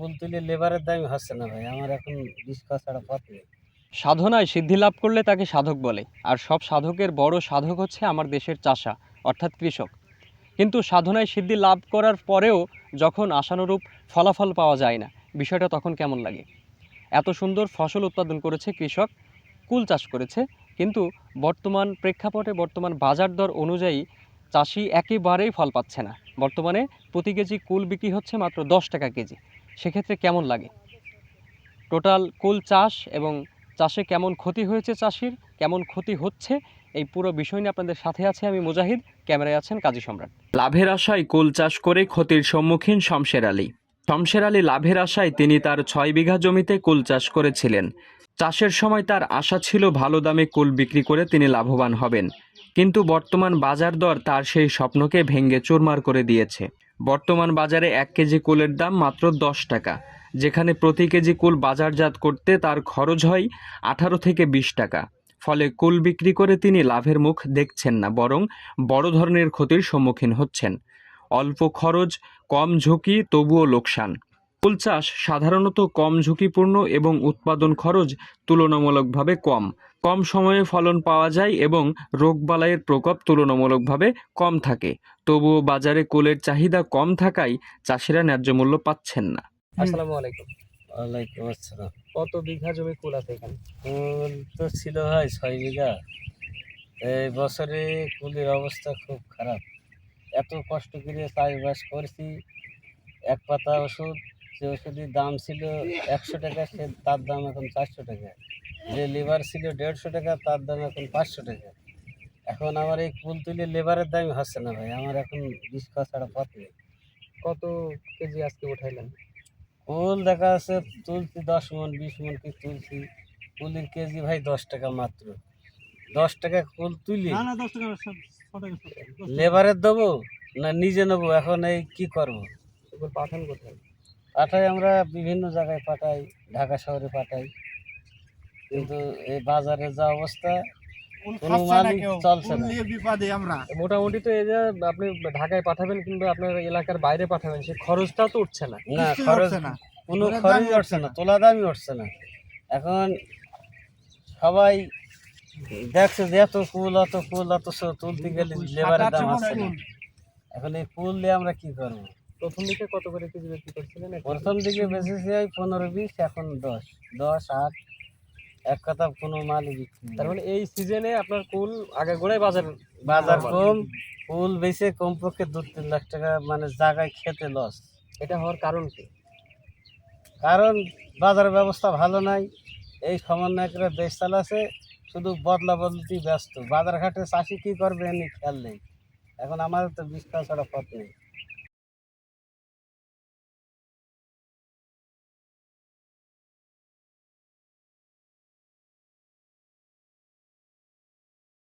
কুল তুলে লেবারের হচ্ছে না ভাই, আমার এখন সাধনায় সিদ্ধি লাভ করলে তাকে সাধক বলে, আর সব সাধকের বড় সাধক হচ্ছে আমার দেশের চাষা, অর্থাৎ কৃষক। কিন্তু সাধনায় সিদ্ধি লাভ করার পরেও যখন আশানুরূপ ফলাফল পাওয়া যায় না, বিষয়টা তখন কেমন লাগে? এত সুন্দর ফসল উৎপাদন করেছে কৃষক, কুল চাষ করেছে, কিন্তু বর্তমান প্রেক্ষাপটে বর্তমান বাজার দর অনুযায়ী চাষি একেবারেই ফল পাচ্ছে না। বর্তমানে প্রতি কেজি কুল বিক্রি হচ্ছে মাত্র দশ টাকা কেজি। সেক্ষেত্রে কেমন লাগে? টোটাল কুল চাষ এবং চাষে কেমন ক্ষতি হয়েছে চাষির? কেমন ক্ষতি হচ্ছে? এই পুরো বিষয় নিয়ে আপনাদের সাথে আছে আমি মুজাহিদ, ক্যামেরায় আছেন কাজী সম্রাট। লাভের আশায় কুল চাষ করে ক্ষতির সম্মুখীন শমশের আলী। শমশের আলী লাভের আশায় তিনি তার ছয় বিঘা জমিতে কুল চাষ করেছিলেন। চাষের সময় তার আশা ছিল ভালো দামে কুল বিক্রি করে তিনি লাভবান হবেন। কিন্তু বর্তমান বাজার দর তার সেই স্বপ্নকে ভেঙে চুরমার করে দিয়েছে। বর্তমান বাজারে এক কেজি কুলের দাম মাত্র দশ টাকা। যেখানে প্রতি কেজি কুল বাজারজাত করতে তার খরচ হয় আঠারো থেকে বিশ টাকা। ফলে কুল বিক্রি করে তিনি লাভের মুখ দেখছেন না, বরং বড় ধরনের ক্ষতির সম্মুখীন হচ্ছেন। অল্প খরচ, কম ঝুঁকি, তবুও লোকসান। কুল চাষ সাধারণত কম ঝুঁকিপূর্ণ এবং উৎপাদন খরচ তুলনামূলকভাবে কম। কম সময়ে ফলন পাওয়া যায় এবং রোগবালাইয়ের প্রকোপ তুলনামূলকভাবে কম থাকে। তবুও বাজারে কুলের চাহিদা কম থাকায় চাষিরা ন্যায্য মূল্য পাচ্ছেন না। আসসালামু আলাইকুম। ওয়ালাইকুম আসসালাম। কত বিঘা জমি কুল আছে এখানে? কুল তো ছিল ভাই ছয় বিঘা। এই বছরে কুলের অবস্থা খুব খারাপ। এত কষ্ট করে চাষবাস করছি এক পাতা ওষুধ যে ওষুধের দাম ছিল একশো টাকা সে তার দাম এখন চারশো টাকা। যে লেবার ছিল দেড়শো টাকা তার দাম এখন পাঁচশো টাকা। এখন আমার এই কুল তুলে লেবারের দামই হচ্ছে না ভাই আমার এখন বিষ খাওয়া ছাড়া পথ নেই। কত কেজি আজকে উঠাইলেন? কুল দেখা যাচ্ছে তুলছি দশ মন বিশ মন কি তুলছি। কুলের কেজি ভাই দশ টাকা মাত্র। দশ টাকা কুল তুলি। লেবারের দেবো না নিজে নেব? এখন এই কি করব? পাঠান কোথায়? পাঠাই আমরা বিভিন্ন জায়গায় পাঠাই ঢাকা শহরে পাঠাই। কিন্তু এই বাজারে যা অবস্থা কোনো মালই চলছে না। মোটামুটি তো এই যে আপনি ঢাকায় পাঠাবেন কিংবা আপনার এলাকার বাইরে পাঠাবেন সেই খরচটাও তো উঠছে না। না খরচ কোনো খরচ উঠছে না তোলা দামই উঠছে না। এখন সবাই দেখছে যে এত ফুল অত ফুল অত তুলতে গেলে লেবারের দাম আসছে না। এখন এই ফুল দিয়ে আমরা কি করব? প্রথম দিকে কত করে কেজি বিক্রি করছিলেন প্রথম দিকে বেঁচেছি ওই পনেরো বিশ এখন দশ। দশ আট এক কথা কোনো মালই বিক্রি। তার মানে এই সিজনে আপনার কুল আগে গোড়ায় বাজার বাজার কম ফুল বেচে কমপক্ষে দু তিন লাখ টাকা মানে জায়গায় খেতে লস এটা হওয়ার কারণ কি? কারণ বাজার ব্যবস্থা ভালো নাই এই সমন্বয়করা দেশ চালাচ্ছে শুধু বদলা বদলতেই ব্যস্ত। বাজার ঘাটে চাষি কী করবে এমনি খেয়াল নেই। এখন আমাদের তো খাওয়া ছাড়া পথ নেই।